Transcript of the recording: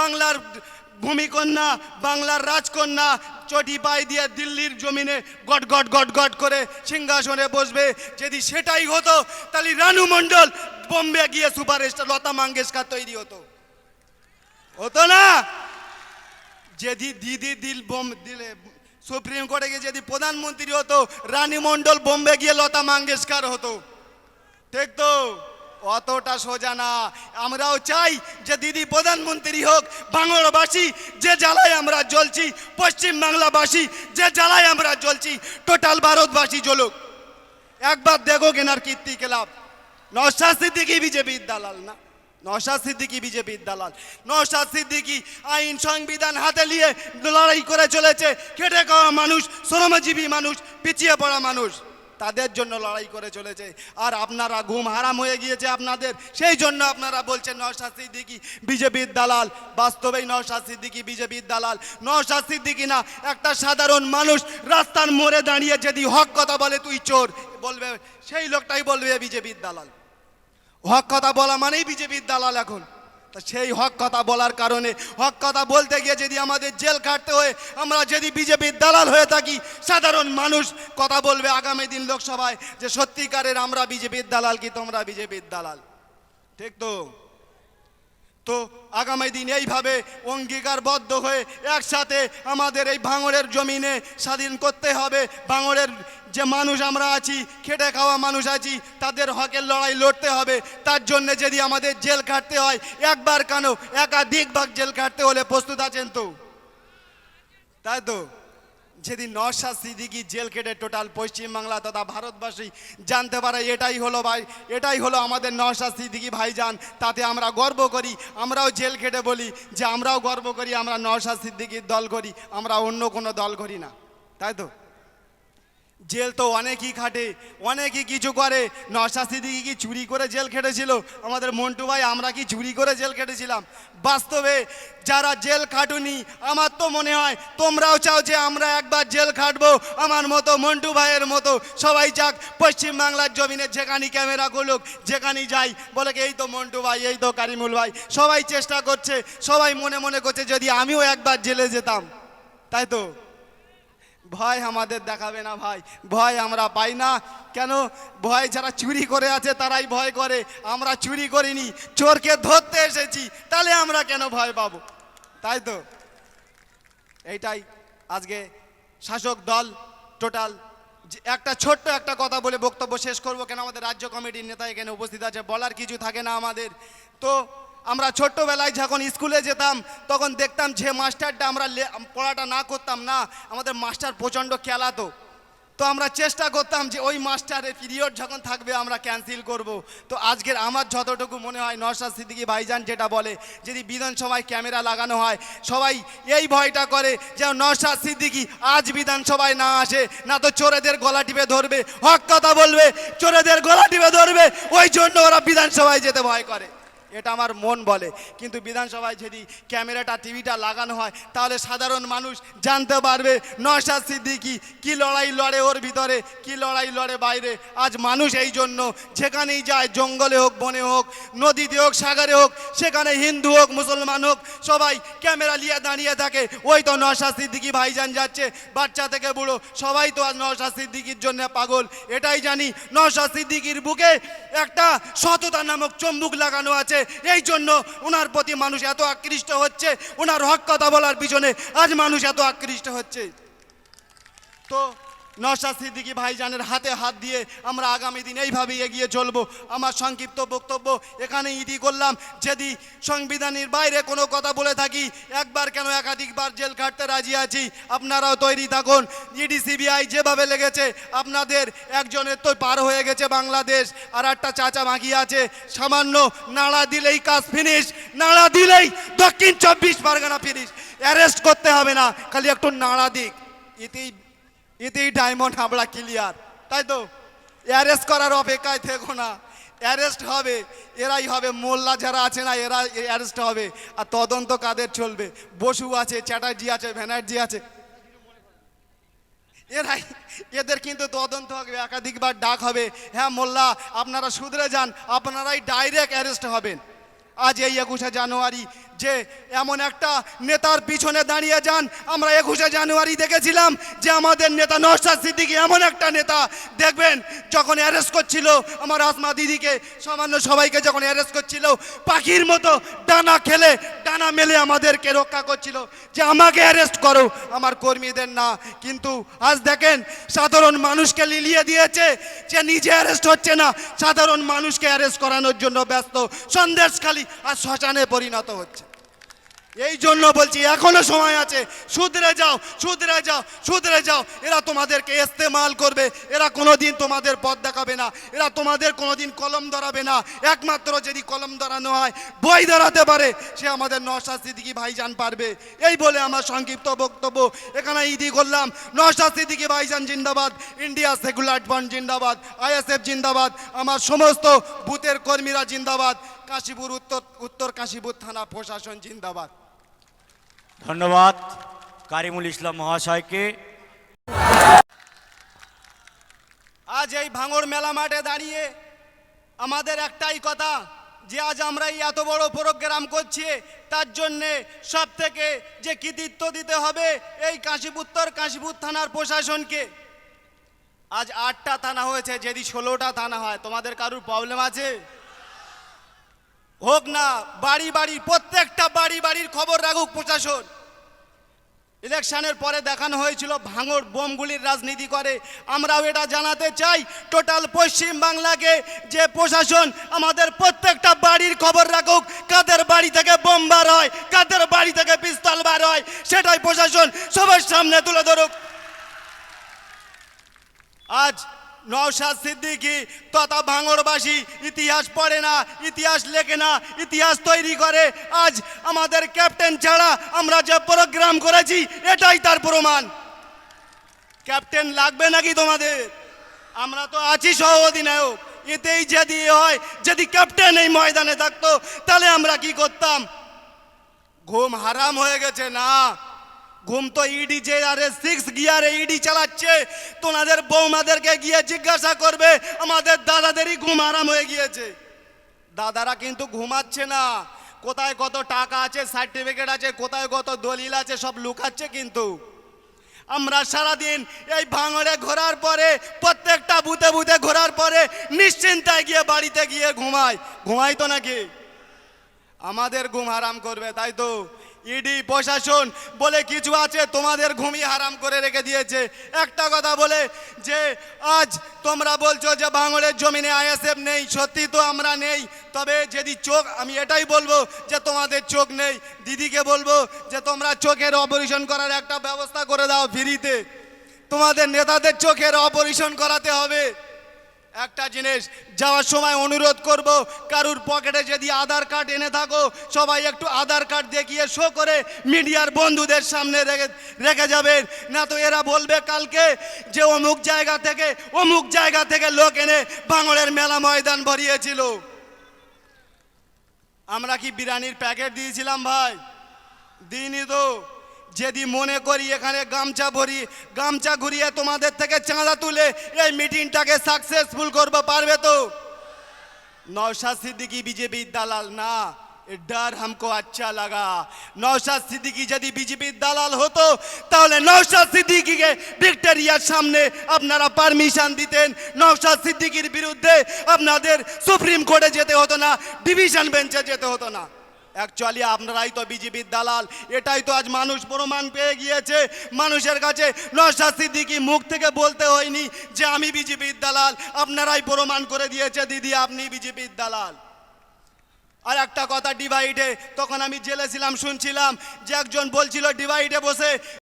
বাংলার ভূমিকন্যা, বাংলার রাজকন্যা চটি পায়ে দিয়ে দিল্লির জমিনে গট গট গট গট করে সিংহাসনে বসবে। যদি সেটাই হতো, তাহলে রানু মণ্ডল বোম্বে গিয়ে সুপারস্টার লতা মঙ্গেশকর তৈরি হতো। হতো না? যদি দিদি দিল বোম দিলে সুপ্রিম কোর্টে গিয়ে যদি প্রধানমন্ত্রী হতো, রানী মণ্ডল বোম্বে গিয়ে লতা মঙ্গেশকর হতো। ঠিক তো? অতটা সোজা না। আমরাও চাই যে দিদি প্রধানমন্ত্রী হোক, বাংলাবাসী, যে জ্বালায় আমরা জ্বলছি, পশ্চিম বাংলাবাসী, যে জ্বালায় আমরা জ্বলছি টোটাল ভারতবাসী জ্বলুক। একবার দেখো কেনার কীর্তি খেলাম নশা সিদ্দিকি বিজেপির দালাল না। নশাদ সিদ্দিকি বিজেপির দালাল। নশাদ সিদ্দিকি আইন সংবিধান হাতে নিয়ে লড়াই করে চলেছে। খেটে খাওয়া মানুষ, শ্রমজীবী মানুষ, পিছিয়ে পড়া মানুষ। তাদের জন্য লড়াই করে চলেছে। আর আপনারা ঘুম হারাম হয়ে গিয়েছে আপনাদের। সেই জন্য আপনারা বলছেন নশাদ সিদ্দিকি বিজেপির দালাল। বাস্তবেই নশাদ সিদ্দিকি বিজেপির দালাল। নশাদ সিদ্দিকি না, একটা সাধারণ মানুষ রাস্তার মোড়ে দাঁড়িয়ে যদি হক কথা বলে, তুই চোর বলবে। সেই লোকটাই বলবে বিজেপির দালাল। হক কথা বলা মানেই বিজেপির দালাল এখন। সেই হক কথা বলার কারণে, হক কথা বলতে গিয়ে যদি আমাদের জেল কাটতে হয়, আমরা যদি বিজেপির দালাল হয়ে থাকি, সাধারণ মানুষ কথা বলবে আগামী দিন লোকসভায় যে সত্যিকারের আমরা বিজেপির দালাল কি তোমরা বিজেপির দালাল? ঠিক তো? তো আগামী দিন এইভাবে অঙ্গীকারবদ্ধ হয়ে একসাথে আমাদের এই ভাঙড়ের জমিনে স্বাধীন করতে হবে। ভাঙড়ের যে মানুষ আমরা আছি, খেটে খাওয়া মানুষ আছি, তাদের হকের লড়াই লড়তে হবে। তার জন্য যদি আমাদের জেল কাটতে হয়, একবার কেন একাধিক ভাগ জেল কাটতে হলে প্রস্তুত আছেন তো? তাই তো? যেদিন নশা সিদ্দিকি জেল কেটে টোটাল পশ্চিমবাংলা তথা ভারতবাসী জানতে পারে, এটাই হলো ভাই, এটাই হলো আমাদের নশা সিদ্দিকি ভাইজান। তাতে আমরা গর্ব করি, আমরাও জেল কেটে বলি যে আমরাও গর্ব করি, আমরা নশা সিদ্দিকির দল করি, আমরা অন্য কোনো দল করি না। তাই তো? জেল তো অনেকই খাটে, অনেকই কিছু করে। নশা সিদ্দিকি কি চুরি করে জেল খেটেছিল? আমাদের মন্টু ভাই, আমরা কি চুরি করে জেল খেটেছিলাম? বাস্তবে যারা জেল খাটুনি, আমার তো মনে হয় তোমরাও চাও যে আমরা একবার জেল খাটবো। আমার মতো মন্টু ভাইয়ের মতো সবাই যাক, পশ্চিম বাংলার জমিনে যেখানে ক্যামেরা করুক যেখানেই যাই, বলে এই তো মন্টু ভাই, এই তো কারিমুল ভাই, সবাই চেষ্টা করছে, সবাই মনে মনে করছে যদি আমিও একবার জেলে যেতাম। তাই তো? ভয় আমাদের দেখাবে না ভাই। ভয় আমরা পাই না। কেন? ভয় যারা চুরি করে আছে তারাই ভয় করে। আমরা চুরি করিনি। চোরকে ধরতে এসেছি। তাহলে আমরা কেন ভয় পাব? তাই তো? এইটাই আজকে শাসক দল টোটাল একটা ছোট্ট একটা কথা বলে বক্তব্য শেষ করব। কেন আমাদের রাজ্য কমিটির নেতা এখানে উপস্থিত আছে? বলার কিছু থাকে না আমাদের। তো আমরা ছোট্টবেলায় যখন স্কুলে যেতাম, তখন দেখতাম যে মাস্টারটা আমরা পড়াটা না করতাম না, আমাদের মাস্টার প্রচণ্ড খেলাতো। তো আমরা চেষ্টা করতাম যে ওই মাস্টারের পিরিয়ড যখন থাকবে আমরা ক্যান্সেল করব। তো আজকের আমার যতটুকু মনে হয় নরসাদ সিদ্দিকি ভাইজান যেটা বলে, যদি বিধানসভায় ক্যামেরা লাগানো হয়, সবাই এই ভয়টা করে যে নরসাদ সিদ্দিকি আজ বিধানসভায় না আসে, না তো চোরেদের গলা টিপে ধরবে, হক কথা বলবে, চোরেদের গলা টিপে ধরবে, ওই জন্য ওরা বিধানসভায় যেতে ভয় করে। এটা আমার মন বলে। কিন্তু বিধানসভায় যদি ক্যামেরাটা, টিভিটা লাগানো হয়, তাহলে সাধারণ মানুষ জানতে পারবে নশাদ সিদ্দিকি কি লড়াই লড়ে ওর ভিতরে, কি লড়াই লড়ে বাইরে। আজ মানুষ এই জন্য যেখানেই যায়, জঙ্গলে হোক, বনে হোক, নদীতে হোক, সাগরে হোক, সেখানে হিন্দু হোক, মুসলমান হোক, সবাই ক্যামেরা নিয়ে দাঁড়িয়ে থাকে। ওই তো নশাদ সিদ্দিকি ভাইজান যাচ্ছে, বাচ্চা থেকে বুড়ো, সবাই তো আজ নশাদ সিদ্দিকির জন্য পাগল। এটাই জানি নশাদ সিদ্দিকির বুকে একটা সততা নামক চম্বুক লাগানো আছে। এই জন্য ওনার প্রতি মানুষ এত আকৃষ্ট হচ্ছে। ওনার হক কথা বলার পিছনে আজ মানুষ এত আকৃষ্ট হচ্ছে। তো নশা সিদ্দিকি ভাইজানের হাতে হাত দিয়ে আমরা আগামী দিন এইভাবে এগিয়ে চলব। আমার সংক্ষিপ্ত বক্তব্য এখানে ইতি করলাম। যদি সংবিধানের বাইরে কোনো কথা বলে থাকি, একবার কেন একাধিকবার জেল কাটতে রাজি আছি? আপনারাও তৈরি থাকুন। ইডি সিবিআই যেভাবে লেগেছে, আপনাদের একজনের তো পার হয়ে গেছে বাংলাদেশ। আর একটা চাচা বাকি আছে, সামান্য নাড়া দিলেই কাজ ফিনিশ নাড়া দিলেই দক্ষিণ চব্বিশ পরগনা ফিনিশ অ্যারেস্ট করতে হবে না, খালি একটু নাড়া দিক। এতেই এতেই ডায়মন্ড হাবড়া ক্লিয়ার। তাই তো? অ্যারেস্ট করার অপেক্ষায় থেকো না। অ্যারেস্ট হবে, এরাই হবে, মোল্লা যারা আছে না, এরা অ্যারেস্ট হবে। আর তদন্ত কাদের চলবে? বসু আছে, চ্যাটার্জি আছে, ব্যানার্জি আছে। এরাই, এদের কিন্তু তদন্ত হবে, একাধিকবার ডাক হবে। হ্যাঁ মোল্লা, আপনারা শুধরে যান, আপনারাই ডাইরেক্ট অ্যারেস্ট হবেন। আজ এই একুশে জানুয়ারি যে এমন একটা নেতার পিছনে দাঁড়িয়ে যান, আমরা একুশে জানুয়ারি দেখেছিলাম যে আমাদের নেতা নওশাদ সিদ্দিকি এমন একটা নেতা। দেখবেন, যখন অ্যারেস্ট করছিল, আমার আসমা দিদিকে, সামান্য সবাইকে যখন অ্যারেস্ট করছিল, পাখির মতো ডানা খেলে ডানা মেলে আমাদেরকে রক্ষা করছিল যে আমাকে অ্যারেস্ট করো। আমার কর্মীদের না। কিন্তু আজ দেখেন, সাধারণ মানুষকে লিলিয়ে দিয়েছে যে নিজে অ্যারেস্ট হচ্ছে না। সাধারণ মানুষকে অ্যারেস্ট করানোর জন্য ব্যস্ত। সন্দেশখালী আর শ্মশানে পরিণত হচ্ছে। এই জন্য বলছি, এখনও সময় আছে। শুধরে যাও শুধরে যাও শুধরে যাও। এরা তোমাদেরকে ইস্তেমাল করবে। এরা কোনোদিন তোমাদের পথ দেখাবে না। এরা তোমাদের কোনোদিন কলম ধরাবে না। একমাত্র যদি কলম ধরানো হয়, বই ধরাতে পারে। সে আমাদের নশাদ সিদ্দিকি ভাইজান পারবে। এই বলে আমার সংক্ষিপ্ত বক্তব্য। এখানে ইদি করলাম। নশাদ সিদ্দিকি ভাইজান জিন্দাবাদ, ইন্ডিয়া সেকুলার ফ্রন্ট জিন্দাবাদ, আইএসএফ জিন্দাবাদ, আমার সমস্ত বুথের কর্মীরা জিন্দাবাদ। কাশীপুর উত্তর উত্তর কাশীপুর থানা প্রশাসন জিন্দাবাদ। ধন্যবাদ কারিমুল ইসলাম মহাশয়কে। আজ এই ভাঙড় মেলা মাঠে দাঁড়িয়ে আমাদের একটাই কথা যে আজ আমরা এই এত বড় প্রোগ্রাম করছি তার জন্যে সব থেকে যে কৃতিত্ব দিতে হবে এই কাশীপুত্তর কাশীপুর থানার প্রশাসনকে। আজ আটটা থানা হয়েছে যদি ষোলোটা থানা হয় তোমাদের কারুর প্রবলেম আছে? হোক না, বাড়ি বাড়ি, প্রত্যেকটা বাড়ি বাড়ির খবর রাখুক প্রশাসন। ইলেকশনের পরে দেখানো হয়েছিল ভাঙড় বোমগুলির রাজনীতি করে। আমরাও এটা জানাতে চাই, টোটাল পশ্চিম বাংলাকে যে প্রশাসন আমাদের প্রত্যেকটা বাড়ির খবর রাখুক, কাদের বাড়ি থেকে বোম বার হয়, কাদের বাড়ি থেকে পিস্তল বার হয়, সেটাই প্রশাসন সবার সামনে তুলে ধরুক। আজ নওশাদ সিদ্দিকী, তথা ভাঙড়বাসী, ইতিহাস পড়ে না, ইতিহাস লেখে না, ইতিহাস তৈরি করে। আজ আমাদের ক্যাপ্টেন ছাড়া আমরা যে প্রোগ্রাম করেছি, এটাই তার প্রমাণ। ক্যাপ্টেন লাগবে নাকি তোমাদের? আমরা তো আছি সহ অধিনায়ক। এতেই যদি হয়, যদি ক্যাপ্টেন এই ময়দানে থাকতো, তাহলে আমরা কি করতাম? ঘুম হারাম হয়ে গেছে, না। ঘুম তো ইডি যে আরে সিক্স গিয়ারে ইডি চালাচ্ছে। তোনাদের বৌমাদেরকে গিয়ে জিজ্ঞাসা করবে, আমাদের দাদাদেরই ঘুম আরাম হয়ে গিয়েছে। দাদারা কিন্তু ঘুমাচ্ছে না। কোথায় কত টাকা আছে সার্টিফিকেট আছে, কোথায় কত দলিল আছে, সব লুকাচ্ছে কিন্তু। আমরা সারাদিন এই ভাঙড়ে ঘোরার পরে, প্রত্যেকটা বুতে বুতে ঘোরার পরে নিশ্চিন্তায় গিয়ে বাড়িতে গিয়ে ঘুমাই। ঘুমাই তো নাকি? আমাদের ঘুম হারাম করবে, তাই তো? ইডি প্রশাসন বলে কিছু আছে, তোমাদের ঘুমই হারাম করে রেখে দিয়েছে। একটা কথা বলে যে, আজ তোমরা বলছো যে ভাঙড়ের জমিনে আইএসএফ নেই, সত্যি তো আমরা নেই। তবে যদি চোখ, আমি এটাই বলব যে তোমাদের চোখ নেই। দিদিকে বলব যে তোমরা চোখের অপারেশন করার একটা ব্যবস্থা করে দাও ফ্রিতে। তোমাদের নেতাদের চোখের অপারেশন করাতে হবে। একটা জিনিস, যাওয়ার সময় অনুরোধ করব, কারুর পকেটে যদি আধার কার্ড এনে থাকো, সবাই একটু আধার কার্ড দেখিয়ে শো করে মিডিয়ার বন্ধুদের সামনে রেখে রেখে যাবেন না তো এরা বলবে কালকে যে অমুক জায়গা থেকে, অমুক জায়গা থেকে লোক এনে ভাঙড়ের মেলা ময়দান ভরিয়েছিল। আমরা কি বিরিয়ানির প্যাকেট দিয়েছিলাম ভাই? দিইনি তো। যদি মনে করি এখানে গামছা ভরি, গামছা ঘুরিয়ে তোমাদের থেকে চাঁদা তুলে এই মিটিংটাকে সাকসেসফুল করব, পারবে তো? নওশাদ সিদ্দিকি বিজেপির দালাল, না ডার हमको আচ্ছা লাগা। নওশাদ সিদ্দিকি যদি বিজেপির দালাল হতো, তাহলে নওশাদ সিদ্দিকিকে ভিক্টোরিয়ার সামনে আপনারা পারমিশন দিতেন। নওশাদ সিদ্দিকির বিরুদ্ধে আপনাদের সুপ্রিম কোর্টে যেতে হতো না ডিভিশন বেঞ্চে যেতে হতো না। অ্যাকচুয়ালি আপনারাই তো বিজেপির দালাল। এটাই তো আজ মানুষ প্রমাণ পেয়ে গিয়েছে। মানুষের কাছে নশা সিদ্দিকি মুখ থেকে বলতে হয়নি যে আমি বিজেপির দালাল। আপনারাই প্রমাণ করে দিয়েছে, দিদি, আপনি বিজেপির দালাল। আর একটা কথা, ডিভাইডে, তখন আমি জেলে ছিলাম, শুনছিলাম যে একজন বলছিল, ডিভাইডে বসে